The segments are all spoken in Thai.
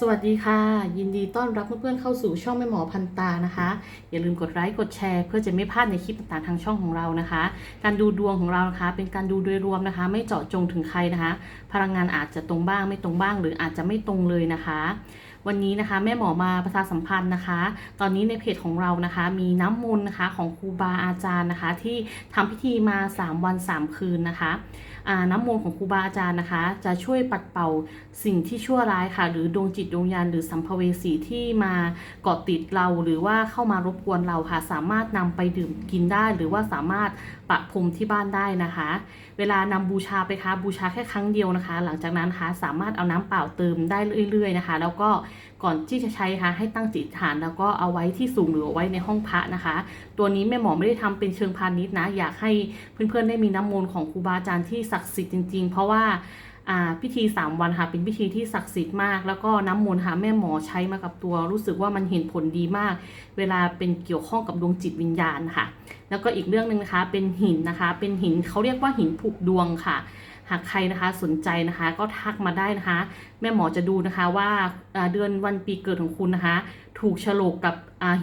สวัสดีค่ะ ยินดีต้อนรับเพื่อนๆเข้าสู่ช่องแม่หมอพันตานะคะ อย่าลืมกดไลค์กดแชร์เพื่อจะไม่พลาดในคลิปต่างๆทางช่องของเรานะคะ การดูดวงของเรานะคะ เป็นการดูโดยรวมนะคะ ไม่เจาะจงถึงใครนะคะ พลังงานอาจจะตรงบ้างไม่ตรงบ้าง หรืออาจจะไม่ตรงเลยนะคะ วันนี้นะคะ แม่หมอมาประชาสัมพันธ์นะคะ ตอนนี้ในเพจของเรานะคะ มีน้ำมนต์นะคะของครูบาอาจารย์นะคะ ที่ทำพิธีมา 3 วัน 3 คืนนะคะ น้ำมนต์ของครูบาอาจารย์นะคะ จะช่วยปัดเป่าสิ่งที่ชั่วร้ายค่ะ หรือดวงจิตดวงวิญญาณหรือสัมภเวสีที่มาเกาะติดเรา หรือว่าเข้ามารบกวนเราค่ะ สามารถนำไปดื่มกินได้ หรือว่าสามารถปะพรมที่บ้านได้นะคะ เวลานำบูชาไปคะบูชาแค่ครั้งเดียวนะคะ หลังจากนั้นคะสามารถเอาน้ำเปล่าเติมได้เรื่อย ๆ นะคะ แล้วก็ ก่อนที่จะใช้ค่ะให้ตั้งจิตฐานแล้วก็เอาไว้ที่สูงหรือไว้ในห้องพระนะคะ ตัวนี้แม่หมอไม่ได้ทำเป็นเชิงพาณิชย์นะ อยากให้เพื่อนๆได้มีน้ำมนต์ของครูบาอาจารย์ที่ศักดิ์สิทธิ์จริงๆ เพราะว่าอ่าพิธี 3 วันค่ะเป็นพิธีที่ศักดิ์สิทธิ์มาก แล้วก็น้ำมนต์ค่ะแม่หมอใช้มากับตัว รู้สึกว่ามันเห็นผลดีมาก เวลาเป็นเกี่ยวข้องกับดวงจิตวิญญาณค่ะ แล้วก็อีกเรื่องหนึ่งนะคะเป็นหินนะคะ เป็นหินเขาเรียกว่าหินผูกดวงค่ะ หากใครนะคะสนใจนะคะก็ทักมาได้นะคะ แม่หมอจะดูนะคะว่าเดือนวันปีเกิดของคุณนะคะ ถูกฉลกกับ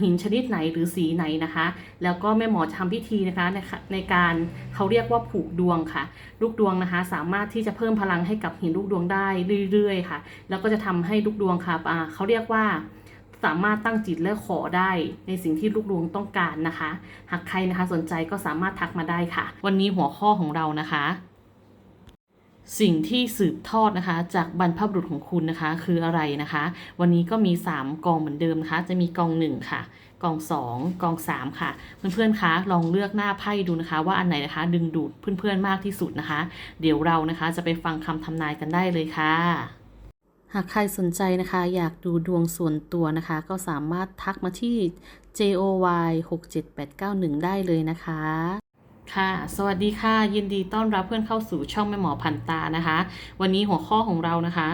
หินชนิดไหนหรือสีไหนนะคะ แล้วก็แม่หมอจะทำพิธีนะคะในในการเขาเรียกว่าผูกดวงค่ะ ลูกดวงนะคะ สามารถที่จะเพิ่มพลังให้กับหินลูกดวงได้เรื่อยๆค่ะ แล้วก็จะทำให้ลูกดวงค่ะเขาเรียกว่าสามารถตั้งจิตและขอได้ในสิ่งที่ลูกดวงต้องการนะคะ หากใครนะคะสนใจก็สามารถทักมาได้ค่ะ วันนี้หัวข้อของเรานะคะ สิ่งที่สืบทอดนะคะจากบรรพบุรุษของคุณนะคะ คืออะไรนะคะ วันนี้ก็มี 3 กองเหมือนเดิมนะคะ จะมีกอง 1 ค่ะ กอง 2 กอง 3 ค่ะ เพื่อนๆคะลองเลือกหน้าไพ่ดูนะคะ ว่าอันไหนนะคะ ดึงดูดเพื่อนๆมากที่สุดนะคะ เดี๋ยวเรานะคะจะไปฟังคำทำนายกันได้เลยค่ะหากใครสนใจนะคะ อยากดูดวงส่วนตัวนะคะ ก็สามารถทักมาที่ JOY 67891 ได้เลยนะคะ ค่ะ สวัสดีค่ะ ยินดีต้อนรับเพื่อนเข้าสู่ช่องแม่หมอพันตานะคะ วันนี้หัวข้อของเรานะคะ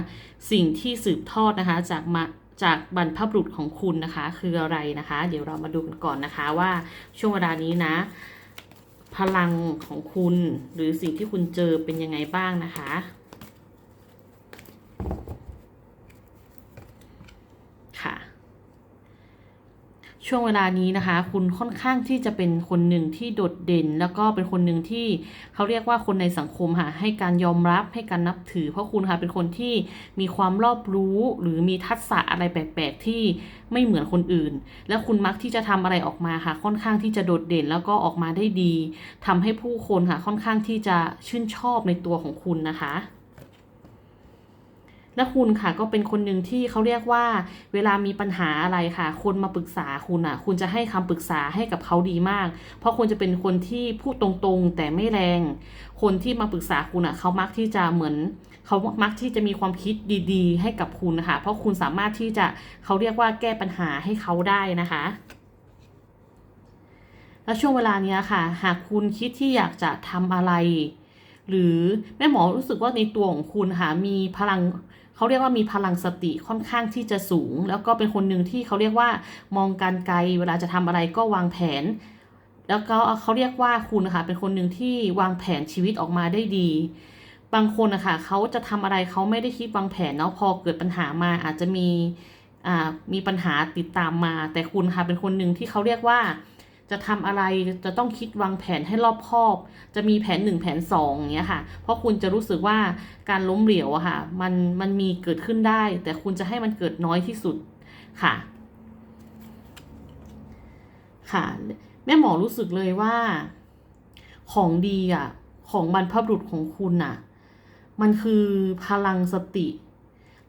สิ่งที่สืบทอดนะคะจากมาจากบรรพบุรุษของคุณนะคะ คืออะไรนะคะ เดี๋ยวเรามาดูกันก่อนนะคะว่าช่วงเวลานี้นะ พลังของคุณหรือสิ่งที่คุณเจอเป็นยังไงบ้างนะคะ ช่วงเวลานี้นะคะ คุณค่อนข้างที่จะเป็นคนหนึ่งที่โดดเด่น แล้วก็เป็นคนหนึ่งที่เขาเรียกว่าคนในสังคมค่ะให้การยอมรับให้การนับถือ เพราะคุณค่ะเป็นคนที่มีความรอบรู้หรือมีทักษะอะไรแปลกๆที่ไม่เหมือนคนอื่น และคุณมักที่จะทำอะไรออกมาค่ะ ค่อนข้างที่จะโดดเด่น แล้วก็ออกมาได้ดีทำให้ผู้คนค่ะค่อนข้างที่จะชื่นชอบในตัวของคุณนะคะ และคุณค่ะก็เป็นคนหนึ่งที่เขาเรียกว่า เวลามีปัญหาอะไรค่ะ คนมาปรึกษาคุณอะ คุณจะให้คำปรึกษาให้กับเขาดีมาก เพราะคุณจะเป็นคนที่พูดตรงๆ แต่ไม่แรง คนที่มาปรึกษาคุณอะเขามักที่จะเหมือนเขามักที่จะมีความคิดดีๆ ให้กับคุณนะคะเพราะคุณสามารถที่จะเขาเรียกว่าแก้ปัญหาให้เขาได้นะคะและช่วงเวลาเนี้ยค่ะ หากคุณคิดที่อยากจะทำอะไร หรือแม่หมอรู้สึกว่าในตัวของคุณค่ะมีพลัง เขาเรียกว่ามีพลังสติค่อนข้างที่จะสูง แล้วก็เป็นคนหนึ่งที่เขาเรียกว่ามองการไกล เวลาจะทำอะไรก็วางแผน แล้วก็เขาเรียกว่าคุณนะคะเป็นคนหนึ่งที่วางแผนชีวิตออกมาได้ดี บางคนนะคะเขาจะทำอะไรเขาไม่ได้คิดวางแผนเนาะพอเกิดปัญหามาอาจจะมีมีปัญหาติดตามมา แต่คุณค่ะเป็นคนหนึ่งที่เขาเรียกว่า จะทำอะไรจะต้องคิดวางแผนให้รอบคอบ จะมีแผนหนึ่งแผนสองอย่างเงี้ยค่ะ เพราะคุณจะรู้สึกว่าการล้มเหลวอะค่ะ มันมันมีเกิดขึ้นได้ แต่คุณจะให้มันเกิดน้อยที่สุดค่ะ ค่ะ แม่หมอรู้สึกเลยว่า ของดีอะของบรรพบุรุษของคุณอะมันคือพลังสติ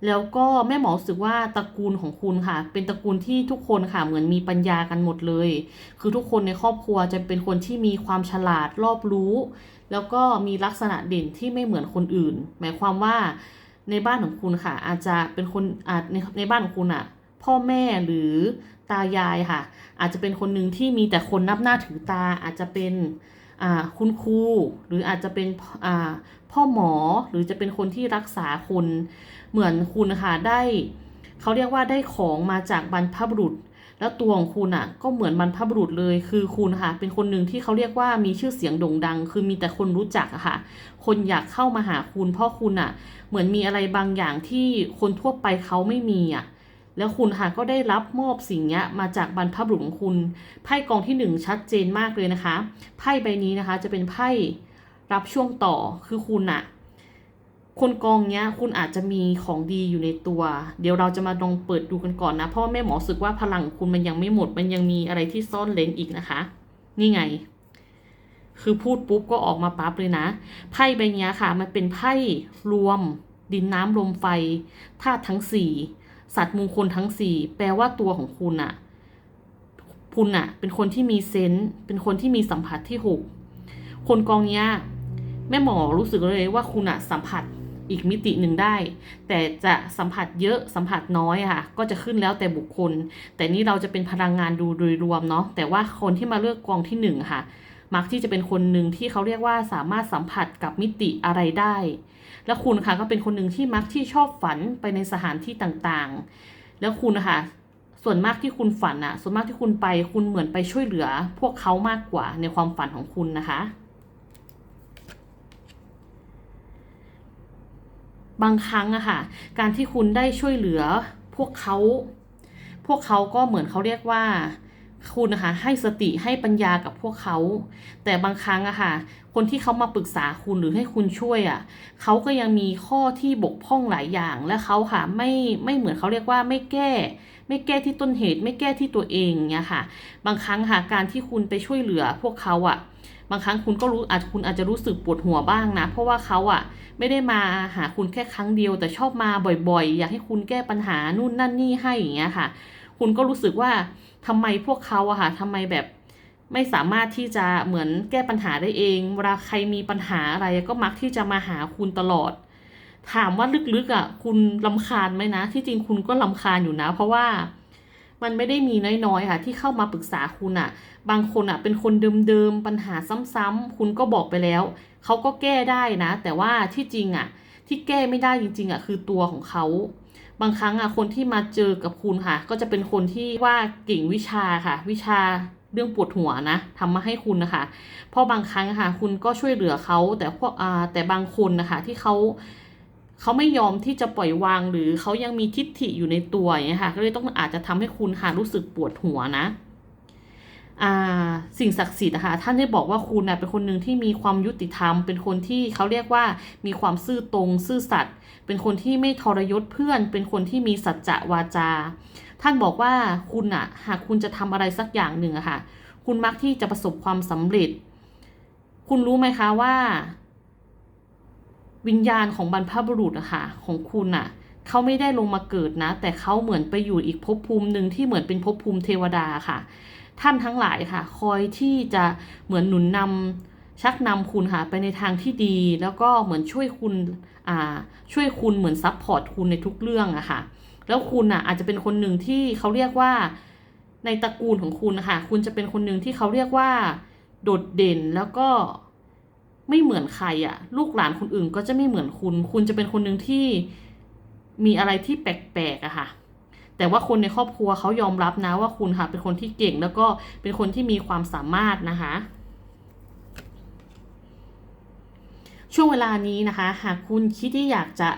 แล้วก็แม่หมอรู้สึกว่าตระกูลของคุณค่ะ เป็นตระกูลที่ทุกคนค่ะเหมือนมีปัญญากันหมดเลย คือทุกคนในครอบครัวจะเป็นคนที่มีความฉลาดรอบรู้ แล้วก็มีลักษณะเด่นที่ไม่เหมือนคนอื่น หมายความว่าในบ้านของคุณค่ะ อาจจะเป็นคนอาจในในบ้านของคุณอะพ่อแม่หรือตายายค่ะ อาจจะเป็นคนหนึ่งที่มีแต่คนนับหน้าถือตาอาจจะเป็น คุณครูหรืออาจจะเป็นพ่อหมอหรือจะเป็นคนที่รักษาคนเหมือนคุณค่ะได้เขาเรียกว่าได้ของมาจากบรรพบุรุษ แล้วตัวของคุณอะ ก็เหมือนบรรพบุรุษเลยคือคุณค่ะ เป็นคนหนึ่งที่เขาเรียกว่ามีชื่อเสียงโด่งดัง คือมีแต่คนรู้จักอะค่ะ คนอยากเข้ามาหาคุณเพราะคุณอะ เหมือนมีอะไรบางอย่างที่คนทั่วไปเขาไม่มีอะ แล้วคุณค่ะก็ได้รับมอบสิ่งนี้มาจากบรรพบุรุษของคุณ ไพ่กองที่หนึ่งชัดเจนมากเลยนะคะ ไพ่ใบนี้นะคะจะเป็นไพ่รับช่วงต่อคือคุณอะคนกองเนี้ยคุณอาจจะมีของดีอยู่ในตัว เดี๋ยวเราจะมาลองเปิดดูกันก่อนนะ เพราะว่าแม่หมอสึกว่าพลังคุณมันยังไม่หมด มันยังมีอะไรที่ซ่อนเลนอีกนะคะ นี่ไง คือพูดปุ๊บก็ออกมาปั๊บเลยนะ ไพ่ใบนี้ค่ะ มันเป็นไพ่รวม ดินน้ำลมไฟธาตุทั้งสี่ สัตว์มงคลทั้งสี่แปลว่าตัวของคุณอะคุณอะเป็นคนที่มีเซนส์เป็นคนที่มีสัมผัสที่หกคนกองเนี้ยแม่หมอรู้สึกเลยว่าคุณอะสัมผัสอีกมิติหนึ่งได้ แต่จะสัมผัสเยอะสัมผัสน้อยค่ะ ก็จะขึ้นแล้วแต่บุคคล แต่นี่เราจะเป็นพลังงานดูโดยรวมเนาะแต่ว่าคนที่มาเลือกกองที่หนึ่งค่ะ มักที่จะเป็นคนหนึ่งที่เขาเรียกว่าสามารถสัมผัสกับมิติอะไรได้ และคุณค่ะก็เป็นคนหนึ่งที่มักที่ชอบฝันไปในสถานที่ต่างๆ แล้วคุณนะคะส่วนมากที่คุณฝันอะส่วนมากที่คุณไปคุณเหมือนไปช่วยเหลือ พวกเขามากกว่าในความฝันของคุณนะคะ บางครั้งอะค่ะ การที่คุณได้ช่วยเหลือ พวกเขา พวกเขาก็เหมือนเขาเรียกว่า คุณนะคะให้สติให้ปัญญากับพวกเขา แต่บางครั้งอะค่ะ คนที่เขามาปรึกษาคุณหรือให้คุณช่วยอะเขาก็ยังมีข้อที่บกพร่องหลายอย่าง และเขาค่ะไม่ไม่เหมือนเขาเรียกว่าไม่แก้ ไม่แก้ที่ต้นเหตุ ไม่แก้ที่ตัวเองเนี่ยค่ะ บางครั้งค่ะการที่คุณไปช่วยเหลือพวกเขาอะบางครั้งคุณก็รู้อาจคุณอาจจะรู้สึกปวดหัวบ้างนะ เพราะว่าเขาอะไม่ได้มาหาคุณแค่ครั้งเดียว แต่ชอบมาบ่อยๆ อยากให้คุณแก้ปัญหานู่นนั่นนี่ให้อย่างเงี้ยค่ะ คุณก็รู้สึกว่าทำไมพวกเขาอะค่ะทำไมแบบไม่สามารถที่จะเหมือนแก้ปัญหาได้เอง เวลาใครมีปัญหาอะไรก็มักที่จะมาหาคุณตลอด ถามว่าลึกๆอะคุณลำคาญไหมนะ ที่จริงคุณก็ลำคาญอยู่นะ เพราะว่ามันไม่ได้มีน้อยๆค่ะ ที่เข้ามาปรึกษาคุณอะบางคนอะเป็นคนเดิมๆปัญหาซ้ำๆคุณก็บอกไปแล้ว เขาก็แก้ได้นะ แต่ว่าที่จริงอะที่แก้ไม่ได้จริงๆอะคือตัวของเขา บางครั้งอะคนที่มาเจอกับคุณค่ะ ก็จะเป็นคนที่ว่าเก่งวิชาค่ะ วิชาเรื่องปวดหัวนะทำมาให้คุณนะคะ เพราะบางครั้งค่ะ คุณก็ช่วยเหลือเขาแต่พวกอ่าแต่บางคนนะคะที่เขาเขาไม่ยอมที่จะปล่อยวางหรือเขายังมีทิฏฐิอยู่ในตัวอย่างเงี้ยค่ะ ก็เลยต้องอาจจะทำให้คุณค่ะรู้สึกปวดหัวนะ สิ่งศักดิ์สิทธิ์นะคะท่านได้บอกว่าคุณนะเป็นคนหนึ่งที่มีความยุติธรรม เป็นคนที่เขาเรียกว่ามีความซื่อตรง ซื่อสัตย์เป็นคนที่ไม่ทรยศเพื่อน เป็นคนที่มีสัจจะวาจา ท่านบอกว่าคุณอะหากคุณจะทำอะไรสักอย่างหนึ่งอะค่ะคุณมักที่จะประสบความสำเร็จ คุณรู้ไหมคะว่า วิญญาณของบรรพบุรุษอะค่ะของคุณอะเขาไม่ได้ลงมาเกิดนะ แต่เขาเหมือนไปอยู่อีกภพภูมิหนึ่งที่เหมือนเป็นภพภูมิเทวดาค่ะ ท่านทั้งหลายค่ะ คอยที่จะเหมือนหนุนนำชักนำคุณค่ะไปในทางที่ดี แล้วก็เหมือนช่วยคุณอ่าช่วยคุณเหมือนซับพอร์ตคุณในทุกเรื่องอะค่ะ แล้วคุณอะอาจจะเป็นคนหนึ่งที่เขาเรียกว่าในตระกูลของคุณนะคะคุณจะเป็นคนหนึ่งที่เขาเรียกว่า โดดเด่นแล้วก็ไม่เหมือนใครอะลูกหลานคนอื่นก็จะไม่เหมือนคุณ คุณจะเป็นคนหนึ่งที่มีอะไรที่แปลกๆอะค่ะ แต่ว่าคนในครอบครัวเขายอมรับนะว่าคุณค่ะเป็นคนที่เก่งแล้วก็เป็นคนที่มีความสามารถนะคะช่วงเวลานี้นะคะ หากคุณคิดที่อยากจะ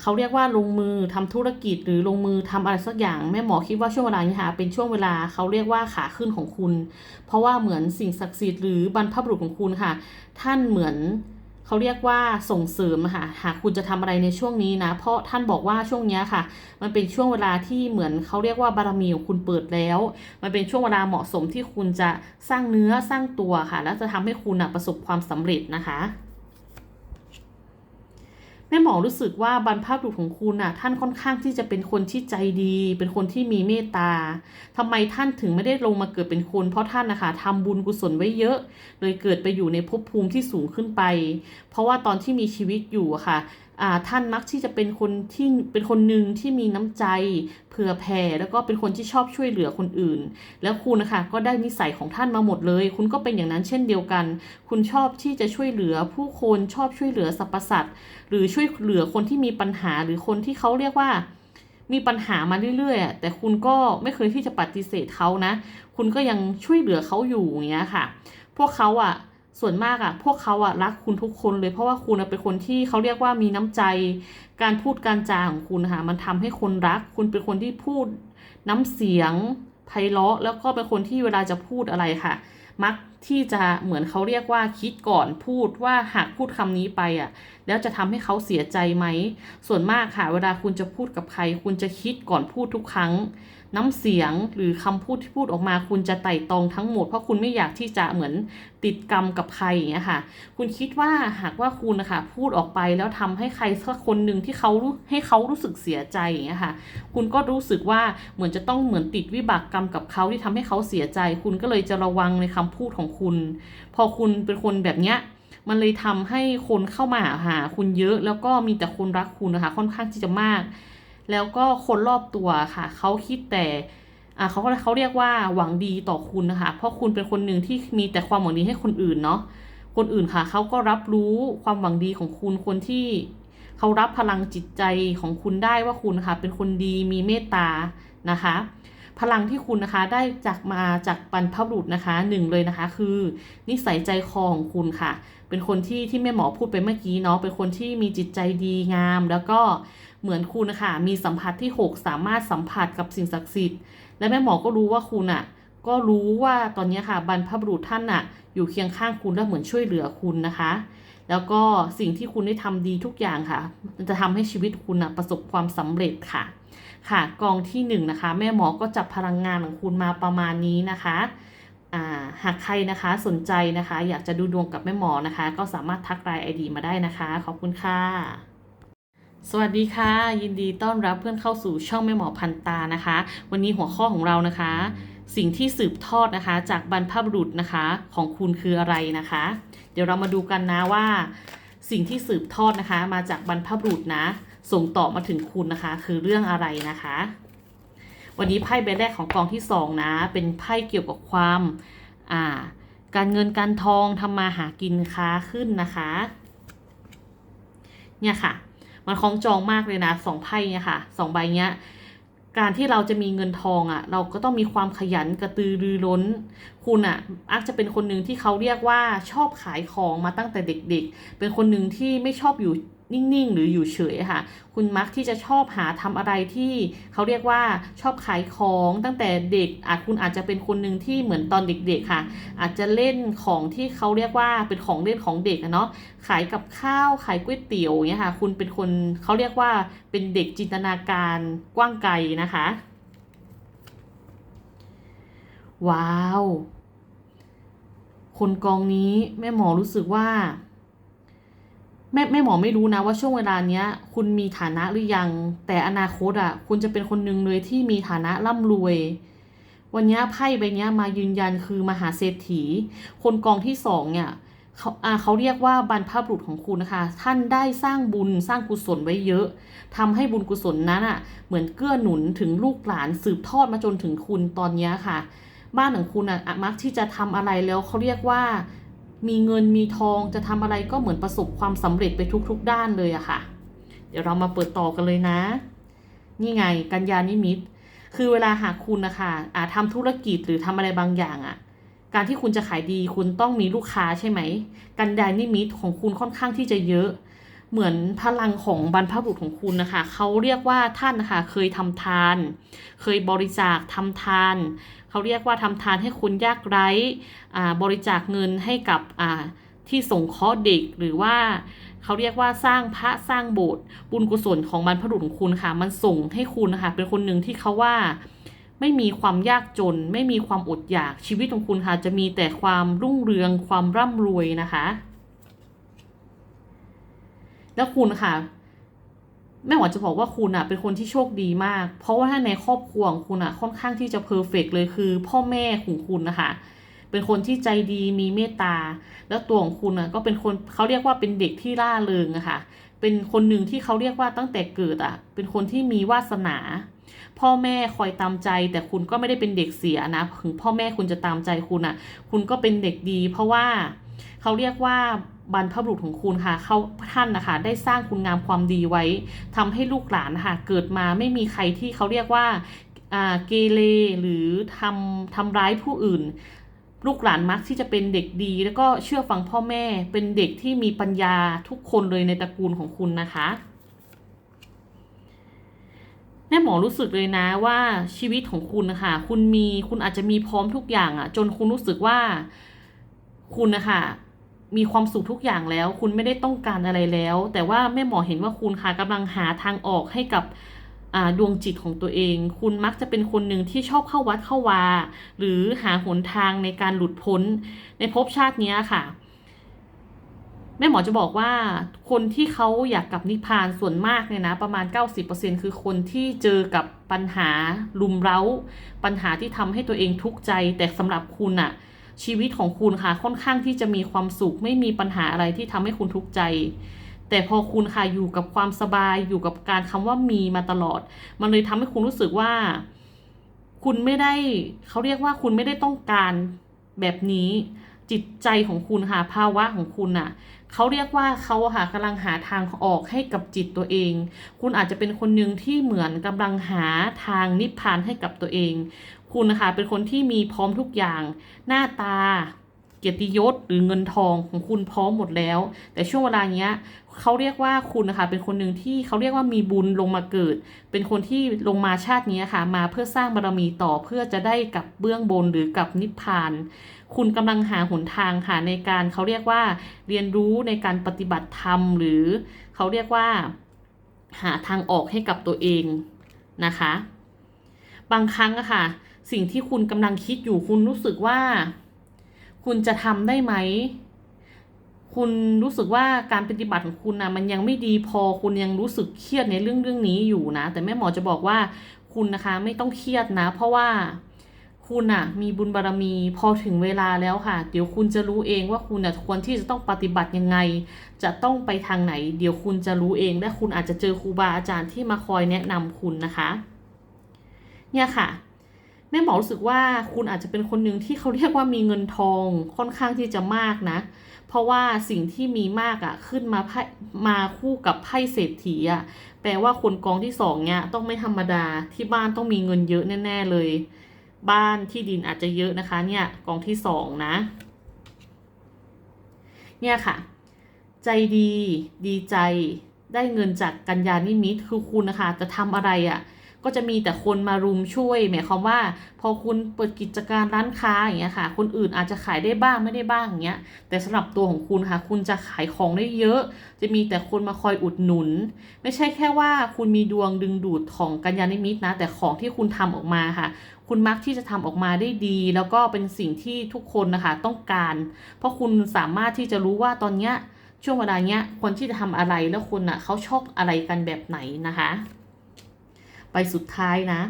เขาเรียกว่าลงมือทำธุรกิจหรือลงมือทำอะไรสักอย่างแม่หมอคิดว่าช่วงเวลานี้ค่ะเป็นช่วงเวลาเขาเรียกว่าขาขึ้นของคุณ เพราะว่าเหมือนสิ่งศักดิ์สิทธิ์หรือบรรพบุรุษของคุณค่ะ ท่านเหมือน เขาเรียกว่าส่งเสริมค่ะหากคุณจะทำอะไรในช่วงนี้นะ เพราะท่านบอกว่าช่วงนี้ค่ะ มันเป็นช่วงเวลาที่เหมือนเขาเรียกว่าบารมีของคุณเปิดแล้ว มันเป็นช่วงเวลาเหมาะสมที่คุณจะสร้างเนื้อสร้างตัวค่ะ แล้วจะทำให้คุณประสบความสำเร็จนะคะ แม่หมอรู้สึกว่าบรรพบุรุษของคุณน่ะ ท่านค่อนข้างที่จะเป็นคนที่ใจดี เป็นคนที่มีเมตตาทำไมท่านถึงไม่ได้ลงมาเกิดเป็นคน เพราะท่านนะคะทำบุญกุศลไว้เยอะ เลยเกิดไปอยู่ในภพภูมิที่สูงขึ้นไป เพราะว่าตอนที่มีชีวิตอยู่อะค่ะ ท่านมักที่จะเป็นคนที่เป็นคนหนึ่งที่มีน้ำใจเผื่อแผ่แล้วก็เป็นคนที่ชอบช่วยเหลือคนอื่น แล้วคุณนะคะก็ได้นิสัยของท่านมาหมดเลย คุณก็เป็นอย่างนั้นเช่นเดียวกัน คุณชอบที่จะช่วยเหลือผู้คนชอบช่วยเหลือสรรพสัตว์หรือช่วยเหลือคนที่มีปัญหาหรือคนที่เขาเรียกว่ามีปัญหามาเรื่อยๆ แต่คุณก็ไม่เคยที่จะปฏิเสธเขานะ คุณก็ยังช่วยเหลือเขาอยู่อย่างเงี้ยค่ะ พวกเขาอะ ส่วนมากอะ พวกเขาอะรักคุณทุกคนเลย เพราะว่าคุณเป็นคนที่เขาเรียกว่ามีน้ำใจ การพูดการจาของคุณค่ะมันทำให้คนรัก คุณเป็นคนที่พูดน้ำเสียงไพเราะแล้วก็เป็นคนที่เวลาจะพูดอะไรค่ะ มักที่จะเหมือนเขาเรียกว่าคิดก่อนพูดว่าหากพูดคำนี้ไปอะ แล้วจะทำให้เขาเสียใจไหม ส่วนมากค่ะ เวลาคุณจะพูดกับใคร คุณจะคิดก่อนพูดทุกครั้ง น้ำเสียงหรือคำพูดที่พูดออกมา คุณจะไต่ตรองทั้งหมด เพราะคุณไม่อยากที่จะเหมือนติดกรรมกับใครอย่างเงี้ยค่ะ คุณคิดว่าหากว่าคุณนะคะพูดออกไปแล้วทำให้ใครสักคนหนึ่งที่เขาให้เขารู้สึกเสียใจอย่างเงี้ยค่ะ คุณก็รู้สึกว่าเหมือนจะต้องเหมือนติดวิบากกรรมกับเขาที่ทำให้เขาเสียใจ คุณก็เลยจะระวังในคำพูดของคุณ พอคุณเป็นคนแบบเนี้ย มันเลยทำให้คนเข้ามาหาคุณเยอะ แล้วก็มีแต่คนรักคุณนะคะ ค่อนข้างที่จะมาก แล้วก็คนรอบตัวค่ะเขาคิดแต่อ่าเขาเขาเรียกว่าหวังดีต่อคุณนะคะ เพราะคุณเป็นคนหนึ่งที่มีแต่ความหวังดีให้คนอื่นเนาะคนอื่นค่ะเขาก็รับรู้ความหวังดีของคุณคนที่เขารับพลังจิตใจของคุณได้ว่าคุณนะคะเป็นคนดีมีเมตตานะคะ พลังที่คุณนะคะได้จากมาจากบรรพบุรุษนะคะหนึ่งเลยนะคะ คือนิสัยใจคอของคุณค่ะ เป็นคนที่ที่แม่หมอพูดไปเมื่อกี้เนาะเป็นคนที่มีจิตใจดีงาม แล้วก็เหมือนคุณนะคะมีสัมผัสที่ 6 สามารถสัมผัสกับสิ่งศักดิ์สิทธิ์ และแม่หมอก็รู้ว่าคุณอะก็รู้ว่าตอนนี้ค่ะบรรพบุรุษท่านอะอยู่เคียงข้างคุณและเหมือนช่วยเหลือคุณนะคะ แล้วก็สิ่งที่คุณได้ทำดีทุกอย่างค่ะ จะทำให้ชีวิตคุณอะประสบความสำเร็จค่ะ ค่ะกองที่หนึ่งนะคะ แม่หมอก็จับพลังงานของคุณมาประมาณนี้นะคะ หากใครนะคะสนใจนะคะ อยากจะดูดวงกับแม่หมอนะคะ ก็สามารถทักไลน์ไอดีมาได้นะคะ ขอบคุณค่ะ สวัสดีค่ะ ยินดีต้อนรับเพื่อนเข้าสู่ช่องแม่หมอพันตานะคะ วันนี้หัวข้อของเรานะคะ สิ่งที่สืบทอดนะคะ จากบรรพบุรุษนะคะ ของคุณคืออะไรนะคะ เดี๋ยวเรามาดูกันนะว่า สิ่งที่สืบทอดนะคะ มาจากบรรพบุรุษนะ ส่งต่อมาถึงคุณนะคะ คือเรื่องอะไรนะคะ วันนี้ไพ่ใบแรกของกองที่สองนะ เป็นไพ่เกี่ยวกับความอ่าการเงินการทองทำมาหากินค้าขึ้นนะคะ เนี่ยค่ะ มันคล้องจองมากเลยนะสองไพ่เนี่ยค่ะสองใบเนี้ยการที่เราจะมีเงินทองอะ่ะ เราก็ต้องมีความขยันกระตือรือร้น คุณอะ่ะอักจะเป็นคนหนึ่งที่เขาเรียกว่าชอบขายของมาตั้งแต่เด็ก ๆ เป็นคนหนึ่งที่ไม่ชอบอยู่ นิ่งๆ หรืออยู่เฉยค่ะ คุณมักที่จะชอบหาทำอะไรที่เขาเรียกว่าชอบขายของตั้งแต่เด็กอาจคุณอาจจะเป็นคนหนึ่งที่เหมือนตอนเด็กๆค่ะ อาจจะเล่นของที่เขาเรียกว่าเป็นของเล่นของเด็กเนาะขายกับข้าวขายก๋วยเตี๋ยวเงี้ยค่ะ คุณเป็นคนเขาเรียกว่าเป็นเด็กจินตนาการกว้างไกลนะคะ ว้าว คนกองนี้แม่หมอรู้สึกว่า แม่แม่หมอไม่รู้นะว่าช่วงเวลาเนี้ย คุณมีฐานะหรือยัง แต่อนาคตอะ คุณจะเป็นคนหนึ่งเลยที่มีฐานะร่ำรวย วันนี้ไพ่ใบเนี้ยมายืนยันคือมหาเศรษฐี คนกองที่สองเนี่ยเขาเขาเรียกว่าบรรพบุรุษของคุณนะคะ ท่านได้สร้างบุญสร้างกุศลไว้เยอะทำให้บุญกุศลนั้นอะ เหมือนเกื้อหนุนถึงลูกหลานสืบทอดมาจนถึงคุณตอนนี้ค่ะ บ้านของคุณอะอะมักที่จะทำอะไรแล้วเขาเรียกว่า มีเงินมีทองจะทำอะไรก็เหมือนประสบความสำเร็จไปทุก ๆ ด้านเลยอะค่ะ เดี๋ยวเรามาเปิดต่อกันเลยนะ นี่ไงกัญญานิมิต คือเวลาหากคุณนะคะอาทำธุรกิจหรือทำอะไรบางอย่างอะการที่คุณจะขายดีคุณต้องมีลูกค้าใช่ไหม กันยานิมิตของคุณค่อนข้างที่จะเยอะ เหมือนพลังของบรรพบุรุษของคุณนะคะ เขาเรียกว่าท่านนะคะเคยทำทาน เคยบริจาคทำทานเขาเรียกว่าทำทานให้คนยากไร้อ่าบริจาคเงินให้กับอ่าที่สงเคราะห์เด็กหรือว่าเขาเรียกว่าสร้างพระสร้างโบสถ์บุญกุศลของบรรพบุรุษของคุณค่ะ มันส่งให้คุณนะคะเป็นคนหนึ่งที่เขาว่าไม่มีความยากจน ไม่มีความอดอยากชีวิตของคุณค่ะ จะมีแต่ความรุ่งเรืองความร่ำรวยนะคะ แล้วคุณค่ะ แม่หมอจะบอกว่าคุณอะเป็นคนที่โชคดีมาก เพราะว่าถ้าในครอบครัวของคุณอะค่อนข้างที่จะเพอร์เฟกเลยคือ พ่อแม่ของคุณนะคะเป็นคนที่ใจดีมีเมตตา แล้วตัวของคุณอะก็เป็นคนเขาเรียกว่าเป็นเด็กที่ร่าเริงอะค่ะ เป็นคนหนึ่งที่เขาเรียกว่าตั้งแต่เกิดอะเป็นคนที่มีวาสนา พ่อแม่คอยตามใจ แต่คุณก็ไม่ได้เป็นเด็กเสียนะถึงพ่อแม่คุณจะตามใจคุณอะคุณก็เป็นเด็กดี เพราะว่าเขาเรียกว่า บรรพบุรุษของคุณค่ะเขาท่านนะคะได้สร้างคุณงามความดีไว้ทำให้ลูกหลานนะคะเกิดมาไม่มีใครที่เขาเรียกว่าเกเรหรือทำทำร้ายผู้อื่น ลูกหลานมักที่จะเป็นเด็กดี แล้วก็เชื่อฟังพ่อแม่เป็นเด็กที่มีปัญญาทุกคนเลยในตระกูลของคุณนะคะแม่หมอรู้สึกเลยนะว่าชีวิตของคุณนะคะคุณมีคุณอาจจะมีพร้อมทุกอย่างอะ จนคุณรู้สึกว่าคุณนะคะ มีความสุขทุกอย่างแล้ว คุณไม่ได้ต้องการอะไรแล้ว แต่ว่าแม่หมอเห็นว่าคุณค่ะกำลังหาทางออกให้กับดวงจิตของตัวเอง คุณมักจะเป็นคนหนึ่งที่ชอบเข้าวัดเข้าวา หรือหาหนทางในการหลุดพ้นในภพชาตินี้ค่ะ แม่หมอจะบอกว่า คนที่เขาอยากกลับนิพพานส่วนมากเนี่ยนะ ประมาณ 90%คือคนที่เจอกับปัญหาลุมเร้า ปัญหาที่ทำให้ตัวเองทุกข์ใจ แต่สำหรับคุณอะ ชีวิตของคุณค่ะค่อนข้างที่จะมีความสุข ไม่มีปัญหาอะไรที่ทำให้คุณทุกข์ใจ แต่พอคุณค่ะอยู่กับความสบายอยู่กับการคำว่ามีมาตลอด มันเลยทำให้คุณรู้สึกว่า คุณไม่ได้เขาเรียกว่าคุณไม่ได้ต้องการแบบนี้จิตใจของคุณค่ะภาวะของคุณน่ะเขาเรียกว่าเขาค่ะกำลังหาทางออกให้กับจิตตัวเอง คุณอาจจะเป็นคนหนึ่งที่เหมือนกำลังหาทางนิพพานให้กับตัวเอง คุณนะคะเป็นคนที่มีพร้อมทุกอย่าง หน้าตา เกียรติยศหรือเงินทองของคุณพร้อมหมดแล้ว แต่ช่วงเวลาเนี้ยเขาเรียกว่าคุณนะคะเป็นคนหนึ่งที่เขาเรียกว่ามีบุญลงมาเกิด เป็นคนที่ลงมาชาตินี้ค่ะ มาเพื่อสร้างบารมีต่อเพื่อจะได้กับเบื้องบนหรือกับนิพพาน คุณกำลังหาหนทางค่ะในการเขาเรียกว่าเรียนรู้ในการปฏิบัติธรรม หรือเขาเรียกว่า หาทางออกให้กับตัวเองนะคะ บางครั้งอะค่ะ สิ่งที่คุณกำลังคิดอยู่คุณรู้สึกว่า คุณจะทำได้ไหม คุณรู้สึกว่าการปฏิบัติของคุณนะมันยังไม่ดีพอคุณยังรู้สึกเครียดในเรื่องเรื่องนี้อยู่นะ แต่แม่หมอจะบอกว่าคุณนะคะไม่ต้องเครียดนะ เพราะว่าคุณอะมีบุญบารมีพอถึงเวลาแล้วค่ะ เดี๋ยวคุณจะรู้เองว่าคุณอะควรที่จะต้องปฏิบัติยังไง จะต้องไปทางไหน เดี๋ยวคุณจะรู้เองและคุณอาจจะเจอครูบาอาจารย์ที่มาคอยแนะนำคุณนะคะ เนี่ยค่ะ แม่หมอรู้สึกว่าคุณอาจจะเป็นคนหนึ่งที่เขาเรียกว่ามีเงินทองค่อนข้างที่จะมากนะ เพราะว่าสิ่งที่มีมากอะ่ะขึ้นมาไพ่มาคู่กับไพ่เศรษฐีอะ่ะแปลว่าคนกองที่สองเนี่ยต้องไม่ธรรมดาที่บ้านต้องมีเงินเยอะแน่ ๆเลย บ้านที่ดินอาจจะเยอะนะคะ เนี่ยกองที่สองนะ เนี่ยค่ะ ใจดี ดีใจได้เงินจากกัญญานิมิตคือคุณนะคะ จะทำอะไรอะ่ะ ก็จะมีแต่คนมารุมช่วยหมายความว่า พอคุณเปิดกิจการร้านค้าอย่างเงี้ยค่ะ คนอื่นอาจจะขายได้บ้างไม่ได้บ้างอย่างเงี้ย แต่สำหรับตัวของคุณค่ะ คุณจะขายของได้เยอะ จะมีแต่คนมาคอยอุดหนุน ไม่ใช่แค่ว่าคุณมีดวงดึงดูดของกัญญาณิมิตนะ แต่ของที่คุณทำออกมาค่ะ คุณมักที่จะทำออกมาได้ดี แล้วก็เป็นสิ่งที่ทุกคนนะคะต้องการ เพราะคุณสามารถที่จะรู้ว่าตอนเนี้ยช่วงเวลาเนี้ยคนที่จะทำอะไรแล้วคนอะเขาชอบอะไรกันแบบไหนนะคะ ไปสุดท้ายนะ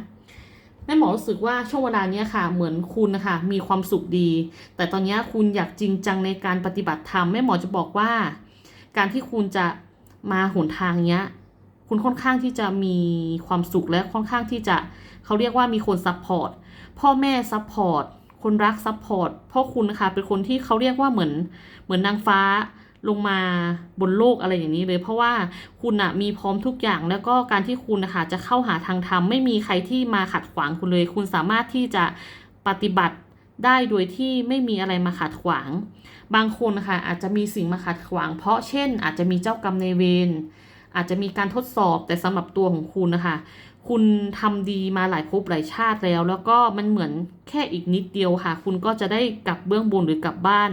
แม่หมอรู้สึกว่าช่วงเวลาเนี้ยค่ะ เหมือนคุณนะคะมีความสุขดี แต่ตอนนี้คุณอยากจริงจังในการปฏิบัติธรรมแม่หมอจะบอกว่า การที่คุณจะมาหนทางเนี้ย คุณค่อนข้างที่จะมีความสุขและค่อนข้างที่จะเขาเรียกว่ามีคนซัพพอร์ตพ่อแม่ซัพพอร์ตคนรักซัพพอร์ตเพราะคุณนะคะเป็นคนที่เขาเรียกว่าเหมือนเหมือนนางฟ้า ลงมาบนโลกอะไรอย่างนี้เลย เพราะว่าคุณอะมีพร้อมทุกอย่าง แล้วก็การที่คุณนะคะจะเข้าหาทางธรรมไม่มีใครที่มาขัดขวางคุณเลย คุณสามารถที่จะปฏิบัติได้โดยที่ไม่มีอะไรมาขัดขวาง บางคนนะคะอาจจะมีสิ่งมาขัดขวาง เพราะเช่น อาจจะมีเจ้ากรรมในเวรอาจจะมีการทดสอบแต่สำหรับตัวของคุณนะคะคุณทำดีมาหลายภพหลายชาติแล้ว แล้วก็มันเหมือนแค่อีกนิดเดียวค่ะ คุณก็จะได้กลับเบื้องบนหรือกลับบ้าน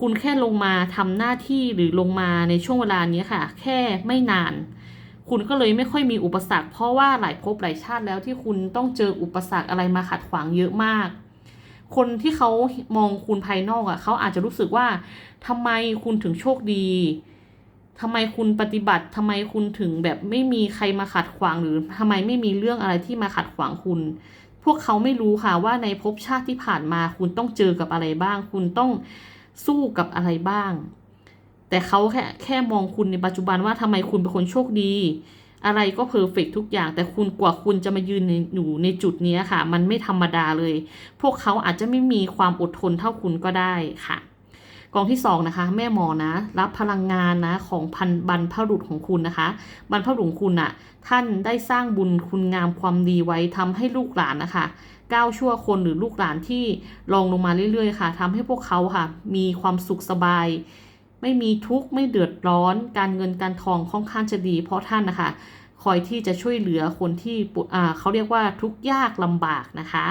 คุณแค่ลงมาทำหน้าที่หรือลงมาในช่วงเวลานี้ค่ะ แค่ไม่นาน คุณก็เลยไม่ค่อยมีอุปสรรค เพราะว่าหลายภพหลายชาติแล้วที่คุณต้องเจออุปสรรคอะไรมาขัดขวางเยอะมาก คนที่เขามองคุณภายนอกอะเขาอาจจะรู้สึกว่าทำไมคุณถึงโชคดีทำไมคุณปฏิบัติทำไมคุณถึงแบบไม่มีใครมาขัดขวางหรือทำไมไม่มีเรื่องอะไรที่มาขัดขวางคุณ พวกเขาไม่รู้ค่ะว่าในภพชาติที่ผ่านมาคุณต้องเจอกับอะไรบ้าง คุณต้อง สู้กับอะไรบ้าง แต่เขาแค่แค่มองคุณในปัจจุบันว่าทำไมคุณเป็นคนโชคดี อะไรก็เพอร์เฟกทุกอย่าง แต่คุณกว่าคุณจะมายืนในอยู่ในจุดนี้ค่ะ มันไม่ธรรมดาเลย พวกเขาอาจจะไม่มีความอดทนเท่าคุณก็ได้ค่ะกองที่สองนะคะแม่หมอนะ รับพลังงานนะของพันบรรพบุรุษของคุณนะคะ บรรพบุรุษของคุณน่ะ ท่านได้สร้างบุญคุณงามความดีไว้ทำให้ลูกหลานนะคะ ก้าวชั่วคนหรือลูกหลานที่ลองลงมาเรื่อยๆ ค่ะทำให้พวกเขาค่ะ มีความสุขสบาย ไม่มีทุกข์ไม่เดือดร้อน การเงินการทองค่อนข้างจะดี เพราะท่านนะคะ คอยที่จะช่วยเหลือคนที่อ่าเขาเรียกว่าทุกข์ยากลำบากนะคะ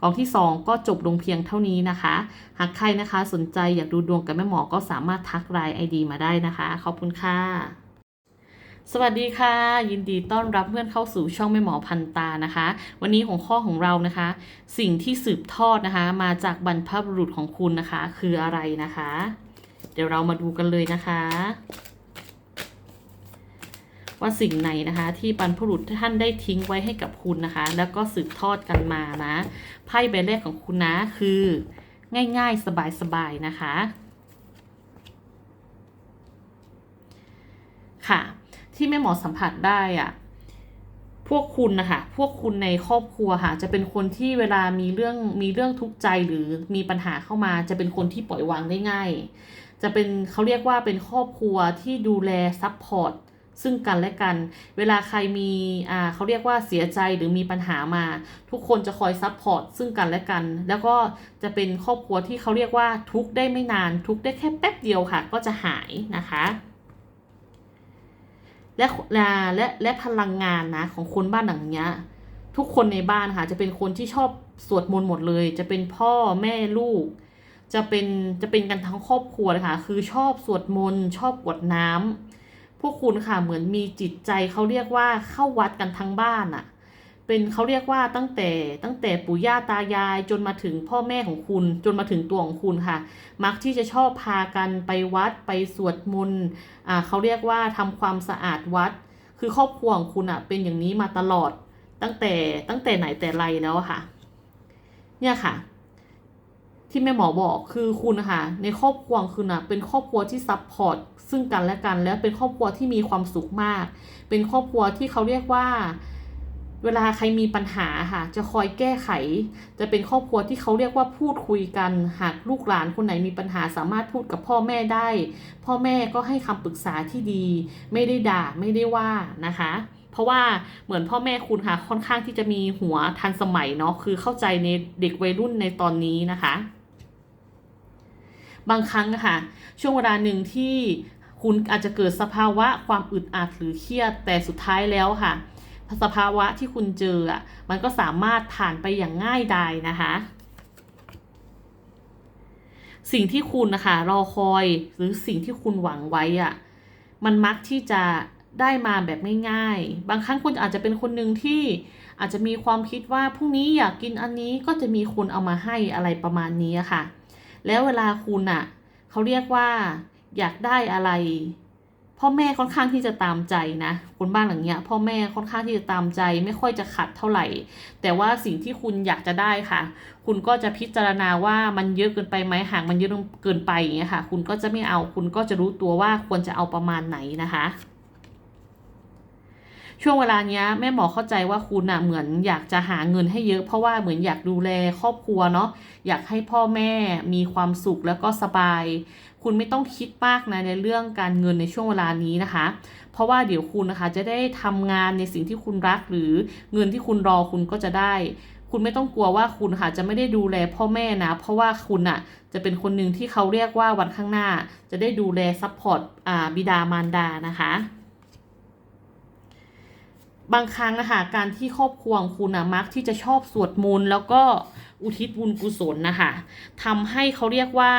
กองที่ 2 ก็จบลงเพียงเท่านี้นะคะ หากใครนะคะสนใจอยากดูดวงกับแม่หมอก็สามารถทักไลน์ไอดีมาได้นะคะ ขอบคุณค่ะ สวัสดีค่ะ ยินดีต้อนรับเพื่อนเข้าสู่ช่องแม่หมอพันตานะคะ วันนี้ของข้อของเรานะคะ สิ่งที่สืบทอดนะคะ มาจากบรรพบุรุษของคุณนะคะ คืออะไรนะคะ เดี๋ยวเรามาดูกันเลยนะคะ ว่าสิ่งไหนนะคะ ที่บรรพบุรุษท่านได้ทิ้งไว้ให้กับคุณนะคะ แล้วก็สืบทอดกันมานะไพ่ใบแรกของคุณนะคือ ง่าย ๆ สบายๆนะคะค่ะ ที่แม่หมอสัมผัสได้อะพวกคุณนะคะพวกคุณในครอบครัวค่ะ จะเป็นคนที่เวลามีเรื่องมีเรื่องทุกข์ใจหรือมีปัญหาเข้ามา จะเป็นคนที่ปล่อยวางได้ง่าย จะเป็นเขาเรียกว่าเป็นครอบครัวที่ดูแลซัพพอร์ตซึ่งกันและกัน เวลาใครมีอ่าเขาเรียกว่าเสียใจหรือมีปัญหามา ทุกคนจะคอยซัพพอร์ตซึ่งกันและกัน แล้วก็จะเป็นครอบครัวที่เขาเรียกว่าทุกได้ไม่นาน ทุกได้แค่แป๊บเดียวค่ะ ก็จะหายนะคะ และและและและพลังงานนะของคนบ้านหลังเนี้ย ทุกคนในบ้านค่ะจะเป็นคนที่ชอบสวดมนต์หมดเลย จะเป็นพ่อแม่ลูก จะเป็นจะเป็นกันทั้งครอบครัวเลยค่ะคือชอบสวดมนต์ชอบกวดน้ำพวกคุณค่ะเหมือนมีจิตใจเขาเรียกว่าเข้าวัดกันทั้งบ้านอะ เป็นเขาเรียกว่าตั้งแต่ตั้งแต่ปู่ย่าตายายจนมาถึงพ่อแม่ของคุณ จนมาถึงตัวของคุณค่ะ มักที่จะชอบพากันไปวัดไปสวดมนต์อ่าเขาเรียกว่าทำความสะอาดวัด คือครอบครัวของคุณอะเป็นอย่างนี้มาตลอดตั้งแต่ตั้งแต่ไหนแต่ไรแล้วค่ะ เนี่ยค่ะ ที่แม่หมอบอกคือคุณค่ะในครอบครัวคุณอะเป็นครอบครัวที่ซัพพอร์ตซึ่งกันและกัน และเป็นครอบครัวที่มีความสุขมาก เป็นครอบครัวที่เขาเรียกว่า เวลาใครมีปัญหาค่ะ จะคอยแก้ไข จะเป็นครอบครัวที่เขาเรียกว่าพูดคุยกัน หากลูกหลานคนไหนมีปัญหาสามารถพูดกับพ่อแม่ได้ พ่อแม่ก็ให้คำปรึกษาที่ดี ไม่ได้ด่าไม่ได้ว่านะคะ เพราะว่าเหมือนพ่อแม่คุณค่ะค่อนข้างที่จะมีหัวทันสมัยเนาะคือเข้าใจในเด็กวัยรุ่นในตอนนี้นะคะ บางครั้งค่ะ ช่วงเวลาหนึ่งที่คุณอาจจะเกิดสภาวะความอึดอัดหรือเครียดแต่สุดท้ายแล้วค่ะ สภาวะที่คุณเจออะมันก็สามารถผ่านไปอย่างง่ายดายนะคะสิ่งที่คุณนะคะรอคอยหรือสิ่งที่คุณหวังไว้อะมันมักที่จะได้มาแบบง่ายๆ บางครั้งคุณอาจจะเป็นคนหนึ่งที่อาจจะมีความคิดว่าพรุ่งนี้อยากกินอันนี้ก็จะมีคนเอามาให้อะไรประมาณนี้ค่ะ แล้วเวลาคุณอะเขาเรียกว่า อยากได้อะไร พ่อแม่ค่อนข้างที่จะตามใจนะคนบ้านหลังเนี้ยพ่อแม่ค่อนข้างที่จะตามใจ ไม่ค่อยจะขัดเท่าไหร่ แต่ว่าสิ่งที่คุณอยากจะได้ค่ะ คุณก็จะพิจารณาว่ามันเยอะเกินไปไหมหากมันเยอะเกินไปอย่างเงี้ยค่ะ คุณก็จะไม่เอาคุณก็จะรู้ตัวว่าควรจะเอาประมาณไหนนะคะ ช่วงเวลานี้แม่หมอเข้าใจว่าคุณน่ะเหมือนอยากจะหาเงินให้เยอะ เพราะว่าเหมือนอยากดูแลครอบครัวเนาะอยากให้พ่อแม่มีความสุขแล้วก็สบาย คุณไม่ต้องคิดมากนะในเรื่องการเงินในช่วงเวลานี้นะคะ เพราะว่าเดี๋ยวคุณนะคะจะได้ทำงานในสิ่งที่คุณรักหรือเงินที่คุณรอคุณก็จะได้ คุณไม่ต้องกลัวว่าคุณค่ะจะไม่ได้ดูแลพ่อแม่นะ เพราะว่าคุณอะจะเป็นคนหนึ่งที่เขาเรียกว่าวันข้างหน้า จะได้ดูแลซัพพอร์ตบิดามารดานะคะบางครั้งนะคะการที่ครอบครัวของคุณนะมักที่จะชอบสวดมนต์แล้วก็อุทิศบุญกุศลนะคะทำให้เขาเรียกว่า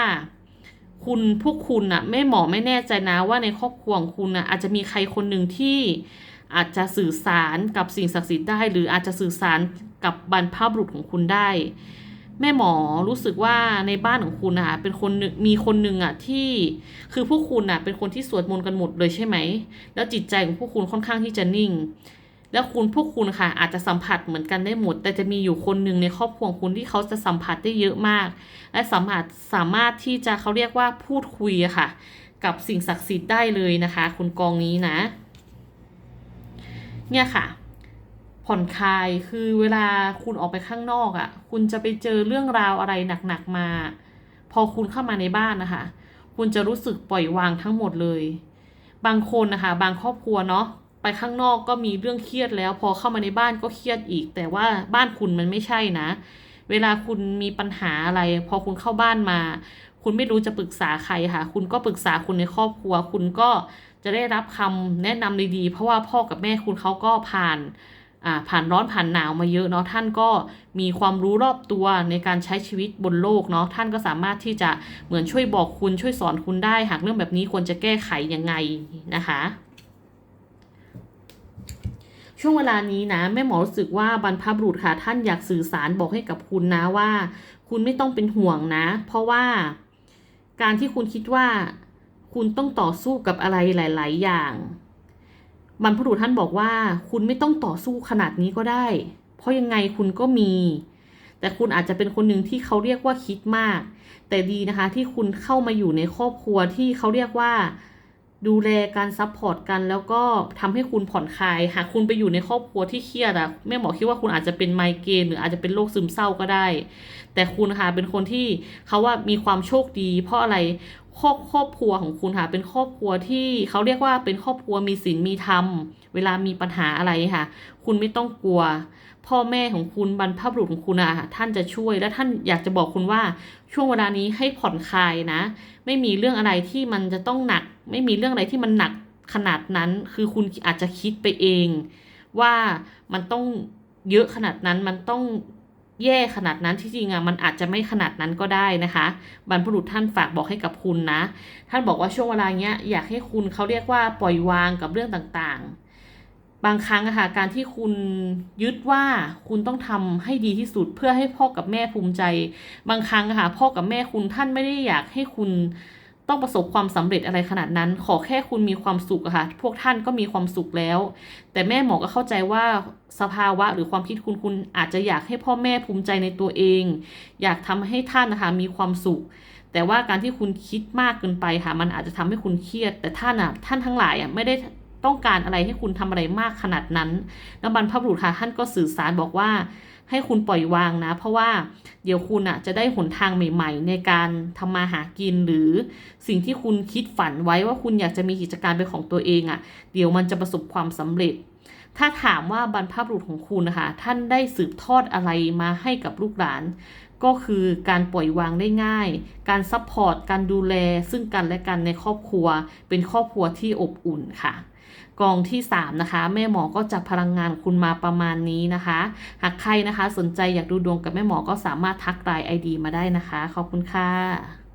คุณพวกคุณน่ะไม่หมอไม่แน่ใจนะว่าในครอบครัวของคุณน่ะอาจจะมีใครคนหนึ่งที่อาจจะสื่อสารกับสิ่งศักดิ์สิทธิ์ได้ หรืออาจจะสื่อสารกับบรรพบุรุษของคุณได้ แม่หมอรู้สึกว่าในบ้านของคุณนะคะเป็นคนหนึ่งมีคนหนึ่งอะที่คือพวกคุณน่ะเป็นคนที่สวดมนต์กันหมดเลยใช่ไหม แล้วจิตใจของพวกคุณค่อนข้างที่จะนิ่ง แล้วคุณพวกคุณค่ะอาจจะสัมผัสเหมือนกันได้หมด แต่จะมีอยู่คนหนึ่งในครอบครัวคุณที่เขาจะสัมผัสได้เยอะมาก และสามารถสามารถที่จะเขาเรียกว่าพูดคุยค่ะ กับสิ่งศักดิ์สิทธิ์ได้เลยนะคะ คุณกองนี้นะ เนี่ยค่ะ ผ่อนคลายคือเวลาคุณออกไปข้างนอกอะ่ะ คุณจะไปเจอเรื่องราวอะไรหนักๆมา พอคุณเข้ามาในบ้านนะคะ คุณจะรู้สึกปล่อยวางทั้งหมดเลย บางคนนะคะ บางครอบครัวเนาะ ไปข้างนอกก็มีเรื่องเครียดแล้ว พอเข้ามาในบ้านก็เครียดอีก แต่ว่าบ้านคุณมันไม่ใช่นะ เวลาคุณมีปัญหาอะไร พอคุณเข้าบ้านมา คุณไม่รู้จะปรึกษาใครค่ะ คุณก็ปรึกษาคนในครอบครัว คุณก็จะได้รับคำแนะนำดีๆ เพราะว่าพ่อกับแม่คุณเขาก็ผ่านอ่าผ่านร้อนผ่านหนาวมาเยอะเนาะท่านก็มีความรู้รอบตัวในการใช้ชีวิตบนโลกเนาะท่านก็สามารถที่จะเหมือนช่วยบอกคุณช่วยสอนคุณได้ หากเรื่องแบบนี้ควรจะแก้ไขยังไงนะคะ ช่วงเวลานี้นะแม่หมอรู้สึกว่าบรรพบุรุษค่ะท่านอยากสื่อสารบอกให้กับคุณนะว่า คุณไม่ต้องเป็นห่วงนะ เพราะว่าการที่คุณคิดว่า คุณต้องต่อสู้กับอะไรหลาย ๆ อย่างบรรพบุรุษท่านบอกว่า คุณไม่ต้องต่อสู้ขนาดนี้ก็ได้ เพราะยังไงคุณก็มี แต่คุณอาจจะเป็นคนหนึ่งที่เขาเรียกว่าคิดมาก แต่ดีนะคะที่คุณเข้ามาอยู่ในครอบครัวที่เขาเรียกว่า ดูแลการซัพพอร์ตกันแล้วก็ทำให้คุณผ่อนคลาย หากคุณไปอยู่ในครอบครัวที่เครียดอะแม่หมอคิดว่าคุณอาจจะเป็นไมเกรนหรืออาจจะเป็นโรคซึมเศร้าก็ได้ แต่คุณค่ะเป็นคนที่เขาว่ามีความโชคดี เพราะอะไรครอบครอบครัวของคุณค่ะเป็นครอบครัวที่เขาเรียกว่าเป็นครอบครัวมีศีลมีธรรม เวลามีปัญหาอะไรค่ะ คุณไม่ต้องกลัว พ่อแม่ของคุณบรรพบุรุษของคุณอะท่านจะช่วยและท่านอยากจะบอกคุณว่าช่วงเวลานี้ให้ผ่อนคลายนะ ไม่มีเรื่องอะไรที่มันจะต้องหนัก ไม่มีเรื่องอะไรที่มันหนักขนาดนั้น คือคุณอาจจะคิดไปเอง ว่ามันต้องเยอะขนาดนั้นมันต้องแย่ขนาดนั้นที่จริงอะมันอาจจะไม่ขนาดนั้นก็ได้นะคะ บรรพบุรุษท่านฝากบอกให้กับคุณนะ ท่านบอกว่าช่วงเวลาเนี้ยอยากให้คุณเขาเรียกว่าปล่อยวางกับเรื่องต่างๆ บางครั้งอะค่ะการที่คุณยึดว่าคุณต้องทำให้ดีที่สุดเพื่อให้พ่อกับแม่ภูมิใจ บางครั้งอะค่ะพ่อกับแม่คุณท่านไม่ได้อยากให้คุณต้องประสบความสำเร็จอะไรขนาดนั้น ขอแค่คุณมีความสุขอะค่ะ พวกท่านก็มีความสุขแล้ว แต่แม่หมอก็เข้าใจว่าสภาวะหรือความคิดคุณคุณอาจจะอยากให้พ่อแม่ภูมิใจในตัวเอง อยากทำให้ท่านนะคะมีความสุข แต่ว่าการที่คุณคิดมากเกินไปค่ะ มันอาจจะทำให้คุณเครียด แต่ท่านอะท่านทั้งหลายอะไม่ได้ ต้องการอะไรให้คุณทำอะไรมากขนาดนั้น แล้วบรรพบุรุษค่ะท่านก็สื่อสารบอกว่า ให้คุณปล่อยวางนะ เพราะว่าเดี๋ยวคุณอะจะได้หนทางใหม่ ๆ ในการทำมาหากินหรือสิ่งที่คุณคิดฝันไว้ว่าคุณอยากจะมีกิจการเป็นของตัวเองอะ เดี๋ยวมันจะประสบความสำเร็จ ถ้าถามว่าบรรพบุรุษของคุณนะคะท่านได้สืบทอดอะไรมาให้กับลูกหลาน ก็คือการปล่อยวางได้ง่าย การซัพพอร์ตการดูแลซึ่งกันและกันในครอบครัว เป็นครอบครัวที่อบอุ่นค่ะ กองที่ 3 นะคะ แม่หมอก็จับพลังงานคุณมาประมาณนี้นะคะ หากใครนะคะสนใจอยากดูดวงกับแม่หมอก็สามารถทักไลน์ไอดีมาได้นะคะ ขอบคุณค่ะ